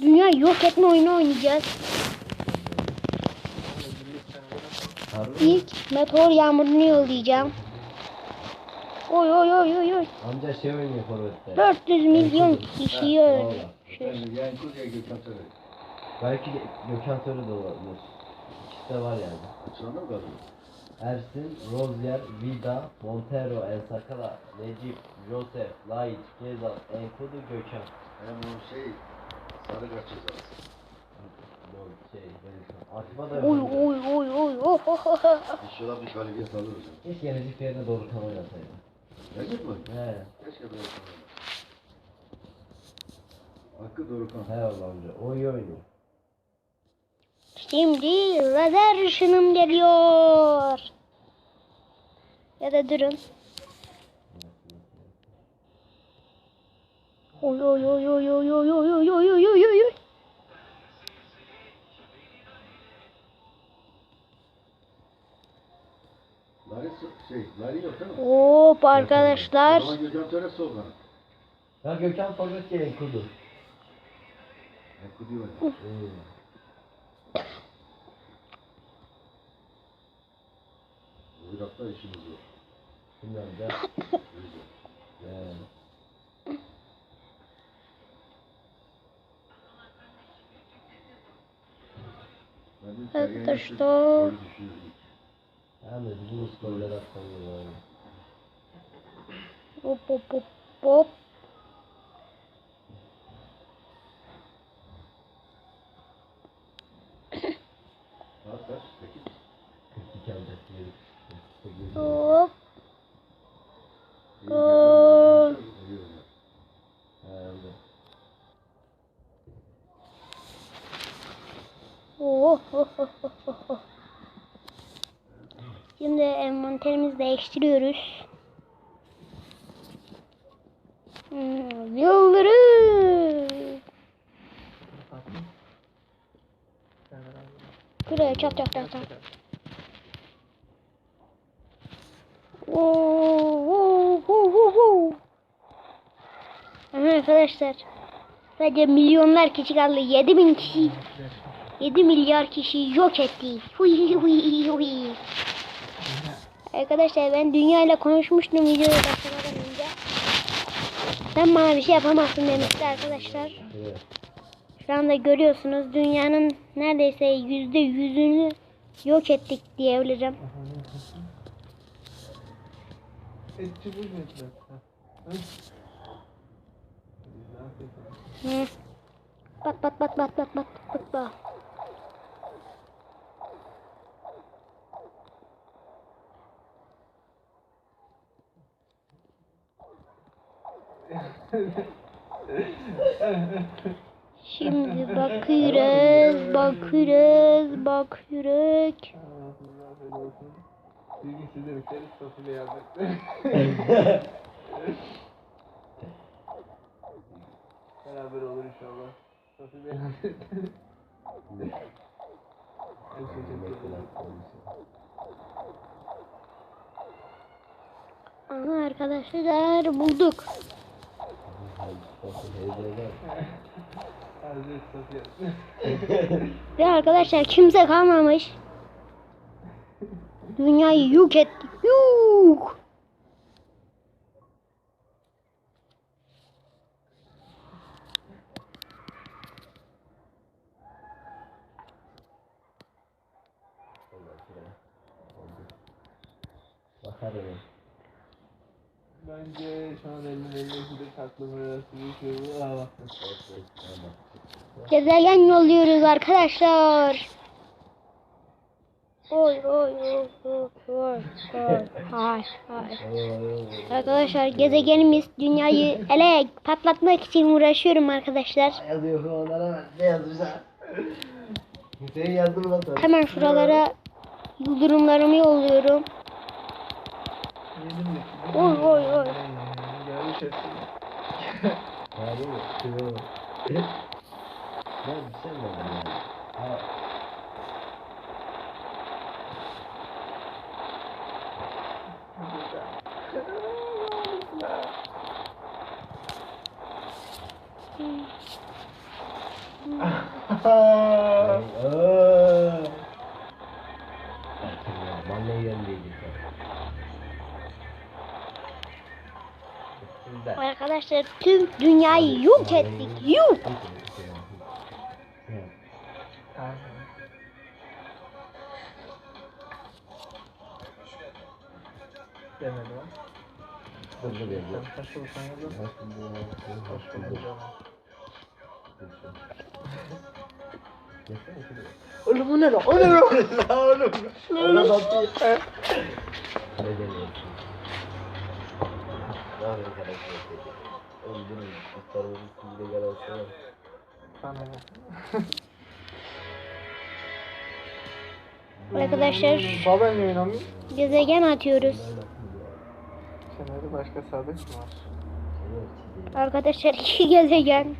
dünya yok etme oyunu oynayacağız. İlk meteor yağmurunu yollayacağım. Oy oy oy oy oy. Amca şey oynuyor forvette. 400 milyon kişiyi öldü. Vallahi. Yani yani Kuzey Gökhan Töre. Belki Gökhan Töre de olabilir. İkisi de var yani. Açılanda mı kaldı? Ersin, Rozier, Vida, Montero, El Sakala, Necip, Josef, Lait, Gezal, Enkudu, Gökhan. Hem o şey sarı kaç cezası. Yok şey, Belishan. Atma da Oy oy oy oy oh oh oh. İnşallah bir galibiyet alırız. Keşke Necip yerine doğru kan oynasaydı. Necip mi? He, Keşke böyle kalırdı. Hakkı Dorukan. he Allah amca. O iyi oynuyor. Şimdi lazer ışınım geliyor. Ya da durun. Oy oy oy oy oy oy oy oy oy oy oy oy oy. Lari so- şey, Lari yok değil mi? Hop arkadaşlar. O zaman Gökhan Töre sol kanat. Ya Gökhan forvet ki Enkudu. Ya. Hmm. Bu işimiz yok. Bilmiyorum da. Это что? Оп-оп-оп-оп. Thank you. Değiştiriyoruz. Hmm, Yıldırım. Buraya çat çat çat çat. Arkadaşlar sadece milyonlar kişi kaldı. 7000 kişi 7 milyar kişi yok etti. Huy huy huy. Arkadaşlar ben dünya ile konuşmuştum videoya başlamadan önce. Sen bana bir şey yapamazsın demişti arkadaşlar. Evet. Şu anda görüyorsunuz dünyanın neredeyse yüzde yüzünü yok ettik diyebilirim. Etçi bu netler. Hı. Bak bak bak bak Şimdi bakıyoruz, bakıyoruz, bakıyoruz. Bir gün siz de biteriz fasulye yazacaklar. Beraber olur inşallah. Fasulye yazacaklar. Aha arkadaşlar bulduk. Ve arkadaşlar kimse kalmamış. Dünyayı yok ettik. Yok. Bakarım. Bence şu an elinin elinde bu. Aa bak. Gezegen yolluyoruz arkadaşlar. Oy oy oy oy oy. Hay hay. Arkadaşlar gezegenimiz dünyayı ele patlatmak için uğraşıyorum arkadaşlar. Yazıyor onlara. Ne yazmışlar? Hemen şuralara yıldırımlarımı yolluyorum. Yedim mi? Oy oy oy. Gelmiş et. Abi mi? Kilo. Ben sen de ben. Ha. Ah. arkadaşlar tüm dünyayı yok ettik. Yok. Demedi Oğlum bu ne lan? O ne lan? Oğlum. Ne lan? Ne lan? Karakter? Oğlum bunun kutlarımın üstünde gelen Bana ne? Arkadaşlar Baban yayınlamıyor. gezegen atıyoruz. Senede başka sadık mı var? Arkadaşlar iki gezegen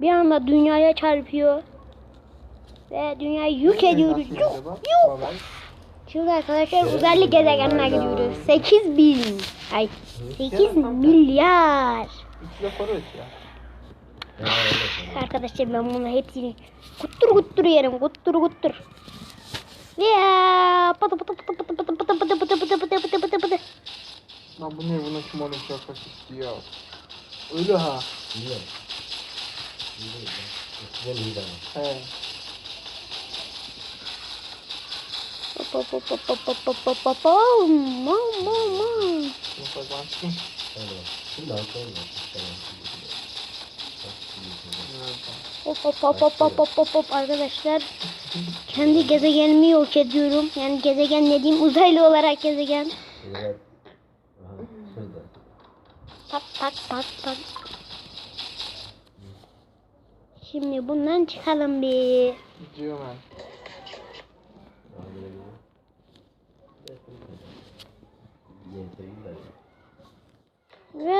bir anda dünyaya çarpıyor. Ve dünyayı yük ediyoruz. Yuk yuk. Şimdi arkadaşlar uzaylı gezegenine gidiyoruz. 8 bin. Ay 8 milyar. Ya. Arkadaşlar ben bunu hepsini kuttur kuttur yerim. Kuttur kuttur. Ya pıtı pıtı pıtı pıtı pıtı pıtı pıtı pıtı pıtı pıtı pıtı pıtı pıtı. Lan bu ne? Buna kim onu çok istiyor. Öyle ha. Biliyorum. Biliyorum. Eskiden iyiydi ama. He. Pop, pop, pop, pop, pop, pop, pop, pop, pop. Mam, mam, mam. Hop hop hop hop hop hop hop hop arkadaşlar. Kendi gezegenimi yok ediyorum. Yani gezegen dediğim uzaylı olarak gezegen. Tak tak tak tak. Şimdi bundan çıkalım bir. Gidiyor ben. Daha böyle bir- Ve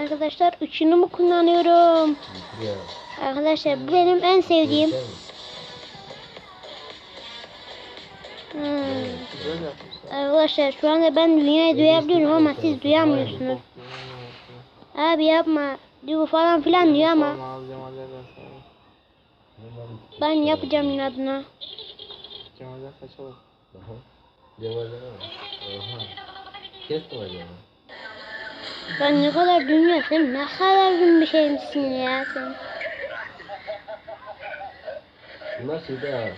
arkadaşlar ışınımı kullanıyorum. Ya. Arkadaşlar bu benim en sevdiğim. Hmm. Arkadaşlar şu anda ben dünyayı duyabiliyorum ama siz duyamıyorsunuz. Abi yapma. Diyor falan filan diyor ama ben yapacağım inadına. Cemal'den kaçalım. Acaba? Ben ne kadar sen ne kadar gün bir şeymişsin ya sen. Bunlar şeyde.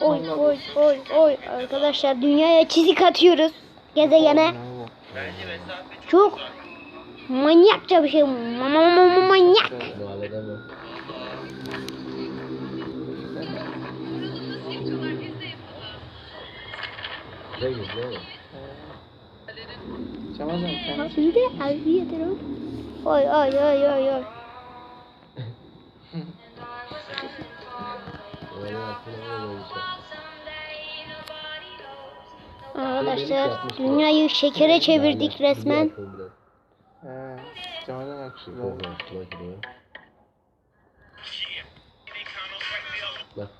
Oy oy oy oy arkadaşlar dünyaya çizik atıyoruz gezegene. Çok manyakça bir şey. Ma- ma- ma- ma- Manyak. There you go. Tamam tamam. Bir de abi yeterim. Oy oy oy oy oy. Arkadaşlar dünyayı şekere çevirdik resmen. Camadan. Bak.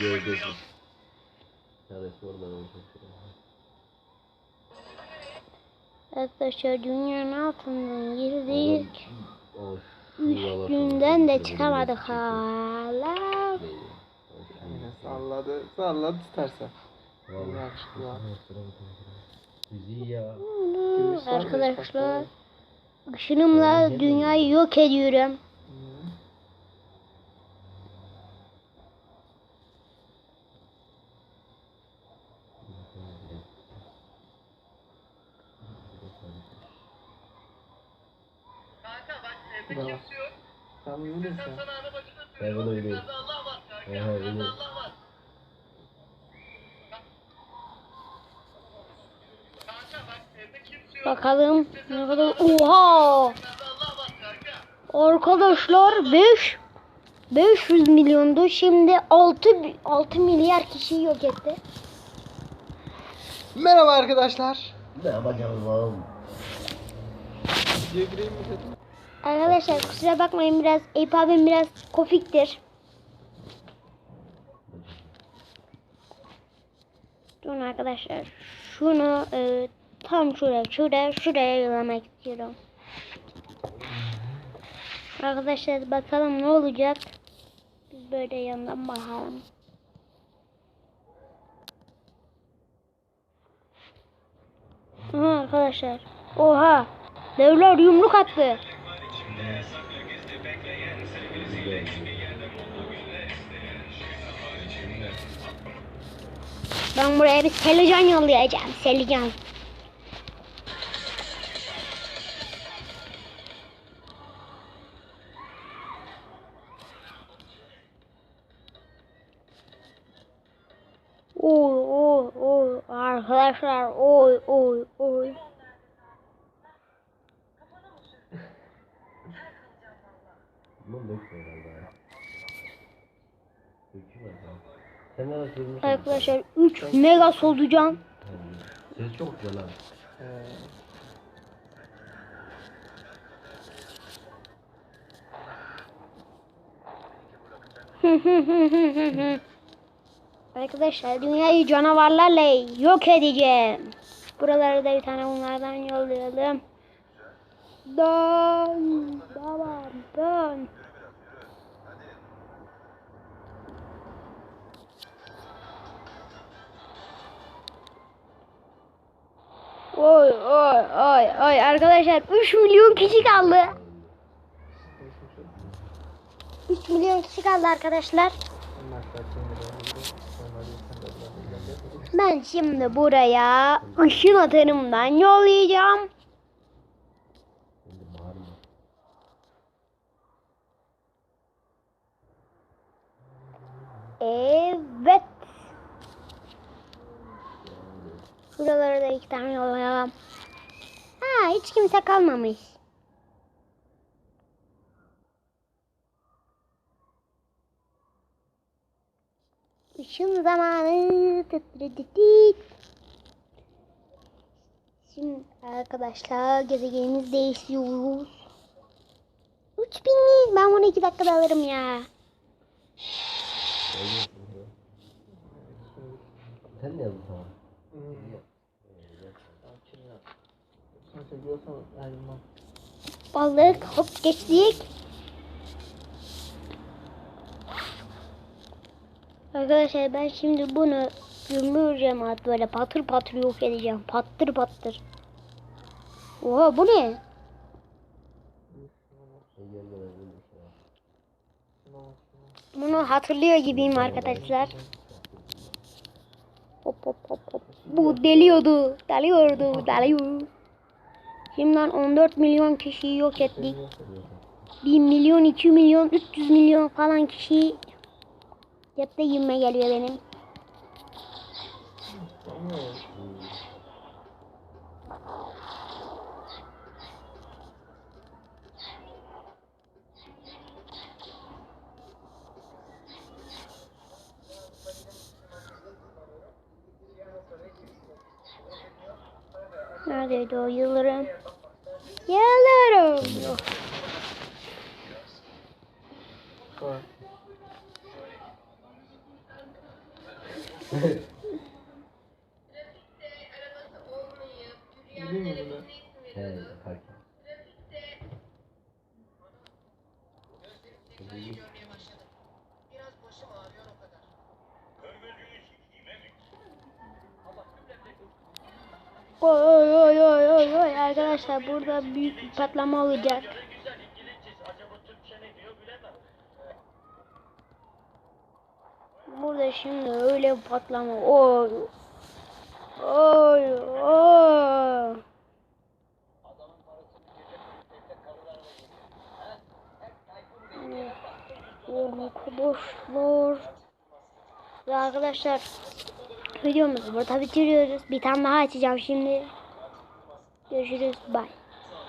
Gölgesi onu Arkadaşlar dünyanın altından girdik. Üstünden de çıkamadık hala. Salladı. Salladı tutarsa. Ya. Arkadaşlar ışınımla dünyayı yok ediyorum. Bravo. Sen bilirsin. Ben bunu biliyorum. Aha biliyorum. Bakalım ne kadar oha Arkadaşlar 5 500 milyondu şimdi 6 6 milyar kişiyi yok etti. Merhaba arkadaşlar. Ne yapacağız oğlum? Videoya gireyim mi dedim. Arkadaşlar kusura bakmayın biraz Eyüp abim biraz kofiktir. Durun arkadaşlar şunu e, tam şuraya şuraya şuraya yollamak istiyorum. Arkadaşlar bakalım ne olacak. Biz böyle yandan bakalım. Aha arkadaşlar. Oha. Devler yumruk attı. Ben buraya bir selican yollayacağım. Selican. Oy oy oy arkadaşlar oy oy oy. Bunu dökme herhalde ya. Döküyor ya. Sen de sürmüş. Arkadaşlar 3 mega solucan. Ses çok güzel. Ee, Arkadaşlar dünyayı canavarlarla yok edeceğim. Buralara da bir tane bunlardan yollayalım. Dön babam dön. Oy oy oy oy arkadaşlar 3 milyon kişi kaldı. 3 milyon kişi kaldı arkadaşlar. Ben şimdi buraya ışın atarımdan yollayacağım. Şimdi bağırma. Evet. Şuralara da iki tane yollayalım. Ha hiç kimse kalmamış. Işın zamanı. Şimdi arkadaşlar gezegenimizi değiştiriyoruz. 3000 mi? Ben bunu iki dakikada alırım ya. Sen ne yazdın tamam? Hmm. Sakin ya. Sen Balık hop geçtik. Arkadaşlar ben şimdi bunu gömüreceğim at böyle patır patır yok edeceğim. Pattır pattır. Oha bu ne? Bunu hatırlıyor gibiyim arkadaşlar. Hop hop hop hop. Bu deliyordu. Deliyordu. Deliyor. Şimdiden 14 milyon kişiyi yok ettik. 1 milyon, 2 milyon, 300 milyon falan kişi cepte girme geliyor benim. Neredeydi o yıldırım? Yıldırım. Yok. Bak. Bileyim mi bunu? He fark et. Oy oy oy oy oy arkadaşlar burada büyük bir patlama olacak. Burada şimdi öyle bir patlama. Oy. Oy oy. Arkadaşlar. Ve arkadaşlar videomuzu burada bitiriyoruz. Bir tane daha açacağım şimdi. Görüşürüz. Bye.